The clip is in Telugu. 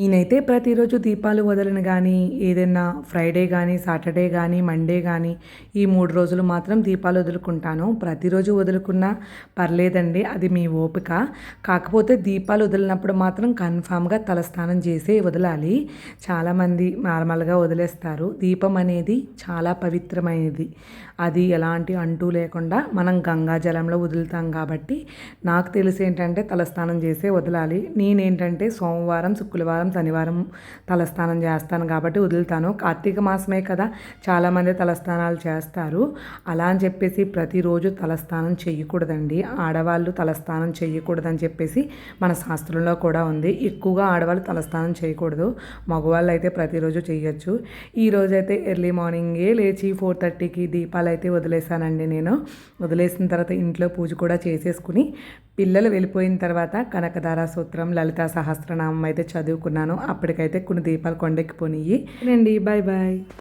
నేనైతే ప్రతిరోజు దీపాలు వదలను కానీ ఏదైనా ఫ్రైడే కానీ సాటర్డే కానీ మండే కానీ ఈ మూడు రోజులు మాత్రం దీపాలు వదులుకుంటాను. ప్రతిరోజు వదులుకున్నా పర్లేదండి అది మీ ఓపిక. కాకపోతే దీపాలు వదిలినప్పుడు మాత్రం కన్ఫామ్గా తలస్నానం చేసే వదలాలి. చాలామంది నార్మల్గా వదిలేస్తారు. దీపం అనేది చాలా పవిత్రమైనది. అది ఎలాంటి అంటూ లేకుండా మనం గంగా జలంలో వదులుతాం కాబట్టి నాకు తెలిసి ఏంటంటే తలస్నానం చేసే వదలాలి. నేనేంటంటే సోమవారం శుక్రవారం శనివారం తలస్నానం చేస్తాను కాబట్టి వదులుతాను. కార్తీక మాసమే కదా చాలామంది తలస్నానాలు చేస్తారు. అలా అని చెప్పేసి ప్రతిరోజు తలస్నానం చేయకూడదండి ఆడవాళ్ళు తలస్నానం చేయకూడదని చెప్పేసి మన శాస్త్రంలో కూడా ఉంది. ఎక్కువగా ఆడవాళ్ళు తలస్నానం చేయకూడదు. మగవాళ్ళు అయితే ప్రతిరోజు చేయొచ్చు ఈరోజు అయితే ఎర్లీ మార్నింగే లేచి ఫోర్ థర్టీకి దీపాలు అయితే వదిలేసానండి నేను. వదిలేసిన తర్వాత ఇంట్లో పూజ కూడా చేసేసుకుని పిల్లలు వెళ్ళిపోయిన తర్వాత కనకదార సూత్రం లలితా సహస్రనామం అయితే చదువుకున్నాను. అప్పటికైతే కొన్ని దీపాలు కొండెక్కిపోయినాయి రండి బాయ్ బాయ్.